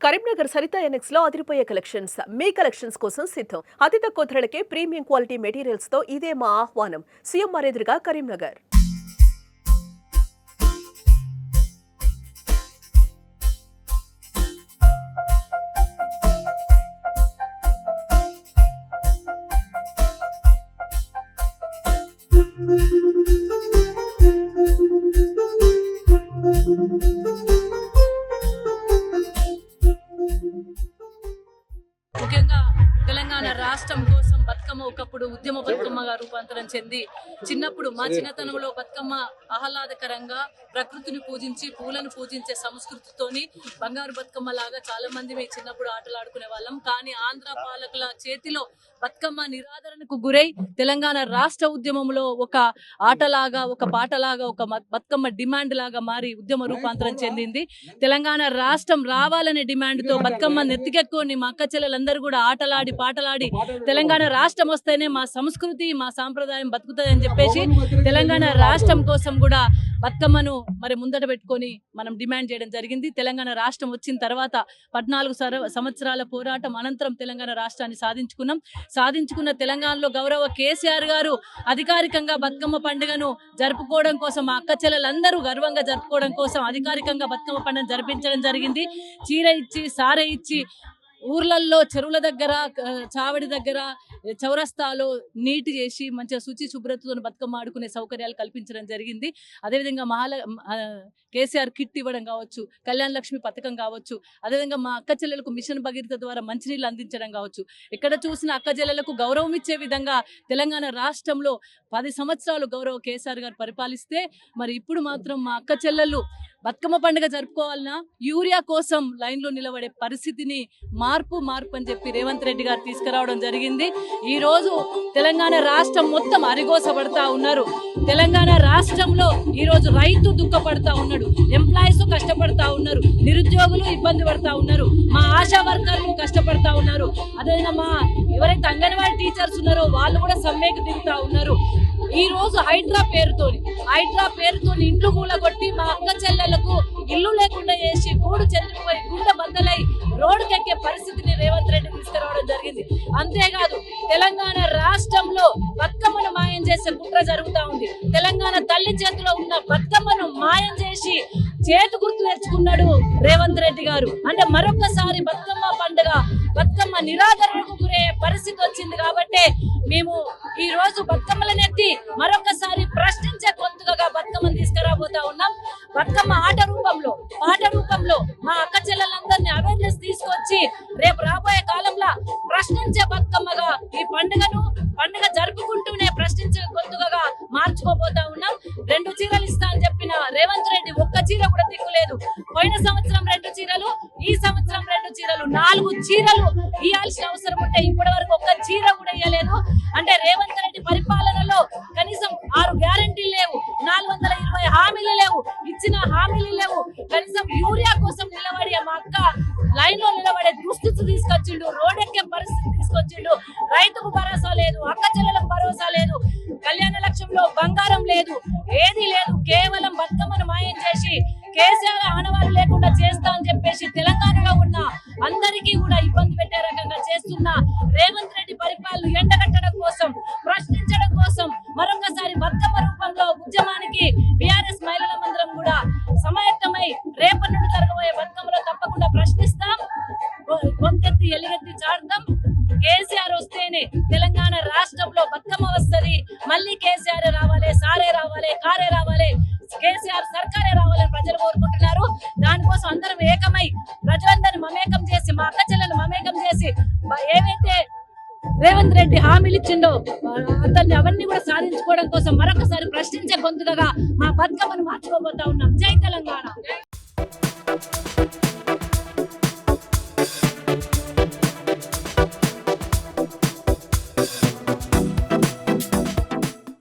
Karimnagar Saritha annexe లో అదిరిపోయే collections మీ collections కోసం సిద్ధం అతి తక్కువ ధరలకే ప్రీమియం క్వాలిటీ మెటీరియల్స్ తో ఇదే మా ఆహ్వానం సీఎంఆర్ ఎదురుగా కరీంనగర్ ముఖ్యంగా బతుకమ్మ ఒకప్పుడు ఉద్యమ బతుకమ్మగా రూపాంతరం చెంది చిన్నప్పుడు మా చిన్నతనంలో బతుకమ్మ ఆహ్లాదకరంగా ప్రకృతిని పూజించి పూలను పూజించే సంస్కృతితోని బంగారు బతుకమ్మ లాగా చాలా మంది మేము చిన్నప్పుడు ఆటలు ఆడుకునే వాళ్ళం. కానీ ఆంధ్ర పాలకుల చేతిలో బతుకమ్మ నిరాదరణకు గురై తెలంగాణ రాష్ట్ర ఉద్యమంలో ఒక ఆటలాగా ఒక పాటలాగా ఒక బతుకమ్మ డిమాండ్ లాగా మారి ఉద్యమ రూపాంతరం చెందింది. తెలంగాణ రాష్ట్రం రావాలనే డిమాండ్తో బతుకమ్మ నెత్తికెక్కుని మా అక్క చెల్లెలందరూ కూడా ఆటలాడి పాటలాడి తెలంగాణ రాష్ట్రం వస్తేనే మా సంస్కృతి మా సాంప్రదాయం బతుకుతుంది అని చెప్పేసి తెలంగాణ రాష్ట్రం కోసం కూడా బతుకమ్మను మరి ముందట పెట్టుకొని మనం డిమాండ్ చేయడం జరిగింది. తెలంగాణ రాష్ట్రం వచ్చిన తర్వాత పద్నాలుగు సర- సంవత్సరాల పోరాటం అనంతరం తెలంగాణ రాష్ట్రాన్ని సాధించుకున్నాం. సాధించుకున్న తెలంగాణలో గౌరవ కేసీఆర్ గారు అధికారికంగా బతుకమ్మ పండుగను జరుపుకోవడం కోసం మా అక్క చెల్లెలందరూ గర్వంగా జరుపుకోవడం కోసం అధికారికంగా బతుకమ్మ పండుగను జరిపించడం జరిగింది. చీర ఇచ్చి సారె ఇచ్చి ఊర్లల్లో చెరువుల దగ్గర చావడి దగ్గర చౌరస్తాలో నీటి చేసి మంచిగా శుచి శుభ్రతతో బతుకమ్మ ఆడుకునే సౌకర్యాలు కల్పించడం జరిగింది. అదేవిధంగా మహాల కేసీఆర్ కిట్ ఇవ్వడం కావచ్చు కళ్యాణ లక్ష్మి పథకం కావచ్చు అదేవిధంగా మా అక్క చెల్లెలకు మిషన్ భగీరథ ద్వారా మంచినీళ్ళు అందించడం కావచ్చు. ఎక్కడ చూసిన అక్క చెల్లెలకు గౌరవం ఇచ్చే విధంగా తెలంగాణ రాష్ట్రంలో పది సంవత్సరాలు గౌరవ కేసీఆర్ గారు పరిపాలిస్తే మరి ఇప్పుడు మాత్రం మా అక్క చెల్లెళ్ళు బతుకమ్మ పండుగ జరుపుకోవాలన్నా యూరియా కోసం లైన్లో నిలబడే పరిస్థితిని మార్పు మార్పు అని చెప్పి రేవంత్ రెడ్డి గారు తీసుకురావడం జరిగింది. ఈ రోజు తెలంగాణ రాష్ట్రం మొత్తం అరిగోసపడతా ఉన్నారు. తెలంగాణ రాష్ట్రంలో ఈ రోజు రైతు దుఃఖపడతా ఉన్నాడు. ఎంప్లాయీస్ కష్టపడతా ఉన్నారు. నిరుద్యోగులు ఇబ్బంది పడతా ఉన్నారు. మా ఆశా వర్కర్లు కష్టపడతా ఉన్నారు. అదేవిధంగా మా ఎవరైతే అంగన్వాడీ టీచర్స్ ఉన్నారో వాళ్ళు కూడా సమ్మెకు దిగుతా ఉన్నారు. ఈ రోజు హైడ్రా పేరుతోని హైడ్రా పేరుతోని ఇండ్లు కూలగొట్టి మా అక్క చెల్లెలకు ఇల్లు లేకుండా చేసి గూడు చెల్లిపోయి గుండె బద్దలై రోడ్డుకెక్కే పరిస్థితిని రేవంత్ రెడ్డి తీసుకురావడం జరిగింది. అంతేకాదు తెలంగాణ రాష్ట్రంలో బతుకమ్మను మాయం చేసే కుట్ర జరుగుతూ ఉంది. తెలంగాణ తల్లి చేతిలో ఉన్న బతుకమ్మను మాయం చేసి చేతి గుర్తు తెచ్చుకున్నాడు రేవంత్ రెడ్డి గారు. అంటే మరొకసారి బతుకమ్మ నిరాదరణకు గురే పరిస్థితి వచ్చింది కాబట్టి మేము ఈ రోజు బతుకమ్మలను ఎత్తి మరొకసారి ప్రశ్నించే గొంతుగా బతుకమ్మను తీసుకురాబోతా ఉన్నాం. బతుకమ్మ ఆట రూపంలో పాట రూపంలో మా అక్క చెల్లెలందరినీ అవేర్నెస్ తీసుకొచ్చి రేపు రాబోయే కాలంలో ప్రశ్నించే బతుకమ్మగా ఈ పండుగను పండుగ జరుపుకుంటూనే ప్రశ్నించే గొంతుగా మార్చుకోబోతా ఉన్నాం. రెండు చీరలు ఇస్తా అని రేవంత్ రెడ్డి ఒక్క చీర కూడా దిక్కులేదు పోయిన సంవత్సరం రెండు చీరలు ఈ సంవత్సరం రెండు చీరలు నాలుగు చీరలు ఇవ్వాల్సిన అవసరం ఉంటే ఇప్పటి వరకు ఒక్క చీర కూడా ఇవ్వలేదు అంటే రేవంత్ రెడ్డి పరిపాలనలో కనీసం ఆరు గ్యారంటీలు లేవు నాలుగు వందల ఇరవై హామీలు లేవు ఇచ్చిన హామీలు లేవు. కనీసం యూరియా కోసం నిలబడి మా అక్క లైన్లో నిలబడే దుస్థితి తీసుకొచ్చిండు రోడ్ ఎక్కే పరిస్థితి తీసుకొచ్చిండు. రైతుకు భరోసా లేదు అక్క చెల్లెలకు భరోసా లేదు. కళ్యాణ రాజ్యంలో బంగారం లేదు ఏది లేదు. కేవలం బతుకమ్మను మాయం చేసి కేసీఆర్ ఆనవాళ్ళు లేకుండా చేస్తా అని చెప్పేసి తెలంగాణలో ఉన్న అందరికీ కూడా ఇబ్బంది పెట్టే రకంగా చేస్తున్న రేవంత్ రెడ్డి పరిపాలన ఎండగట్టడం కోసం ప్రశ్నించడం కోసం మరొకసారి బతుకమ్మ రూపంలో ఉద్యమానికి బీఆర్ఎస్ మహిళల మందిరం కూడా సమాయత్తమై రేపటి నుండి జరగబోయే బతుకమ్మలో తప్పకుండా ప్రశ్నిస్తాం. గొంతెత్తి ఎలుగెత్తి చాడతాం కేసీఆర్ వస్తేనే తెలంగాణ రాష్ట్ర మళ్ళీ కేసీఆర్ రావాలి సారే రావాలి కారే రావాలి కేసీఆర్ సర్కారే రావాలని ప్రజలు కోరుకుంటున్నారు. దానికోసం అందరం ఏకమై ప్రజలందరినీ మమేకం చేసి మా అక్క చెల్లెలు మమేకం చేసి ఏవైతే రేవంత్ రెడ్డి హామీలు ఇచ్చిండో అతన్ని అవన్నీ కూడా సాధించుకోవడం కోసం మరొకసారి ప్రశ్నించే గొంతుగా మా బతుకమ్మను మార్చుకోబోతా ఉన్నాం. జై తెలంగాణ.